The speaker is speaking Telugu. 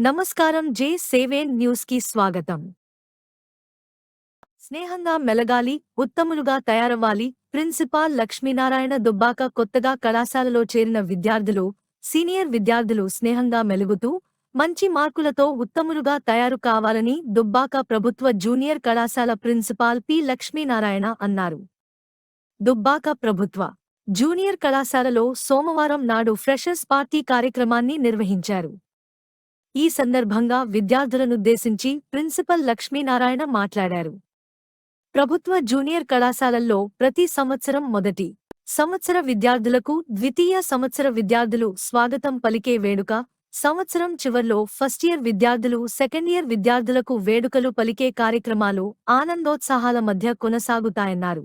నమస్కారం జే సేవేన్ న్యూస్కి స్వాగతం. స్నేహంగా మెలగాలి ఉత్తములుగా తయారవ్వాలి ప్రిన్సిపాల్ లక్ష్మీనారాయణ దుబ్బాక కొత్తగా కళాశాలలో చేరిన విద్యార్థులు సీనియర్ విద్యార్థులు స్నేహంగా మెలుగుతూ మంచి మార్కులతో ఉత్తములుగా తయారు కావాలని దుబ్బాక ప్రభుత్వ జూనియర్ కళాశాల ప్రిన్సిపాల్ పి. లక్ష్మీనారాయణ అన్నారు. దుబ్బాక ప్రభుత్వ జూనియర్ కళాశాలలో సోమవారం నాడు ఫ్రెషర్స్ పార్టీ కార్యక్రమాన్ని నిర్వహించారు. ఈ సందర్భంగా విద్యార్థులనుద్దేశించి ప్రిన్సిపల్ లక్ష్మీనారాయణ మాట్లాడారు. ప్రభుత్వ జూనియర్ కళాశాలల్లో ప్రతి సంవత్సరం మొదటి సంవత్సర విద్యార్థులకు ద్వితీయ సంవత్సర విద్యార్థులు స్వాగతం పలికే వేడుక సంవత్సరం చివర్లో ఫస్ట్ ఇయర్ విద్యార్థులు సెకండ్ ఇయర్ విద్యార్థులకు వేడుకలు పలికే కార్యక్రమాలు ఆనందోత్సాహాల మధ్య కొనసాగుతాయన్నారు.